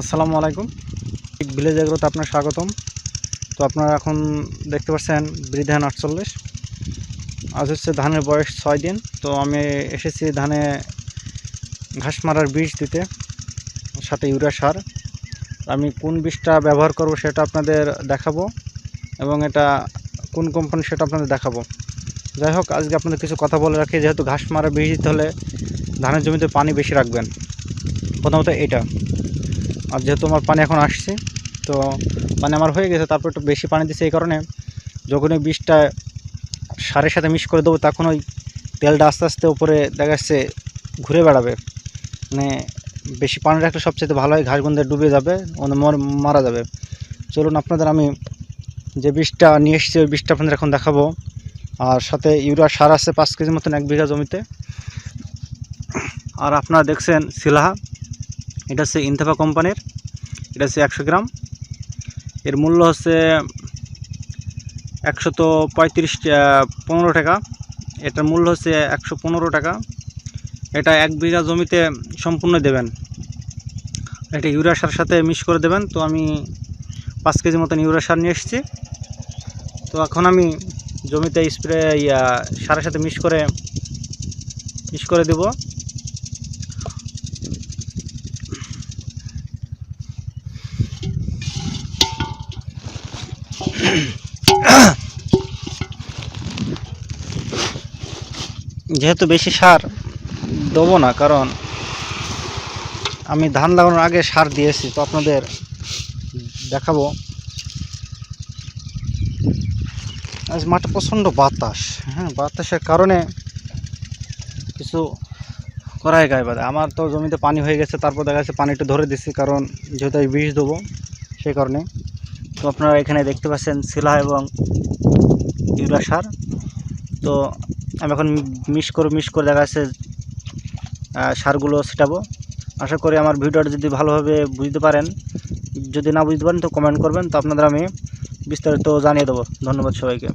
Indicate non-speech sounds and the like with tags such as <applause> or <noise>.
আসসালামু আলাইকুম। ভিলেজ এগ্রোতে আপনার স্বাগতম। তো আপনারা এখন দেখতে পাচ্ছেন বৃধান আটচল্লিশ। আজ হচ্ছে ধানের বয়স ছয় দিন। তো আমি এসেছি ধানে ঘাস মারার বীজ দিতে, সাথে ইউরিয়া সার। আমি কোন বীজটা ব্যবহার করব সেটা আপনাদের দেখাবো এবং এটা কোন কোম্পানি সেটা আপনাদের দেখাবো। যাই হোক, আজকে আপনাদের কিছু কথা বলে রাখি। যেহেতু ঘাস মারা বীজ দিতে হলে ধানের জমিতে পানি বেশি রাখবেন। প্রথমত এটা। আর যেহেতু আমার পানি এখন আসছে, তো পানি আমার হয়ে গেছে, তারপর একটু বেশি পানি দিচ্ছে এই কারণে যখন ওই বীজটা সারের সাথে মিক্স করে দেবো, তখন ওই তেলটা আস্তে আস্তে উপরে দেখা যাচ্ছে ঘুরে বেড়াবে। মানে বেশি পানি রাখলে সবচেয়ে ভালো হয়, ঘাস গন্ধে ডুবে যাবে মানে মর- মারা যাবে। চলুন আপনাদের আমি যে বীজটা নিয়ে এসেছি, ওই বীজটা আপনাদের এখন দেখাবো। আর সাথে ইউরিয়া সার আছে পাঁচ কেজি মতন এক বিঘা জমিতে। আর আপনারা দেখছেন সিলাহা এটা হচ্ছে ইনথেফা কোম্পানির, এটা হচ্ছে একশো গ্রাম। এর মূল্য হচ্ছে একশত পঁয়ত্রিশ পনেরো টাকা। এটার মূল্য হচ্ছে একশো পনেরো টাকা। এটা এক বিঘা জমিতে সম্পূর্ণ দেবেন। এটা ইউরিয়া সার সাথে মিক্স করে দেবেন। তো আমি পাঁচ কেজি মতন ইউরিয়া সার নিয়ে এসেছি। তো এখন আমি জমিতে স্প্রে সারের সাথে মিক্স করে মিক্স করে দেবো। <coughs> যেহেতু বেশি সার দেবো না, কারণ আমি ধান লাগানোর আগে সার দিয়েছি, তো আপনাদের দেখাবো। আজ মাঠে প্রচণ্ড বাতাস হ্যাঁ বাতাসের কারণে কিছু করাই গায়ে বাদে। আমার তো জমিতে পানি হয়ে গেছে, তারপর দেখা যাচ্ছে পানিটা ধরে দিচ্ছি কারণ যেহেতু আমি বিষ দেবো, সেই কারণে। তো আপনারা এখানে দেখতে পাচ্ছেন শিলা এবং ইউরিয়া সার। তো আমি এখন মিক্স করে মিক্স করে দেখা যাচ্ছে সারগুলো ছিটাবো। আশা করি আমার ভিডিওটা যদি ভালোভাবে বুঝতে পারেন, যদি না বুঝতে পারেন তো কমেন্ট করবেন। তো আপনাদের আমি বিস্তারিত জানিয়ে দেবো। ধন্যবাদ সবাইকে।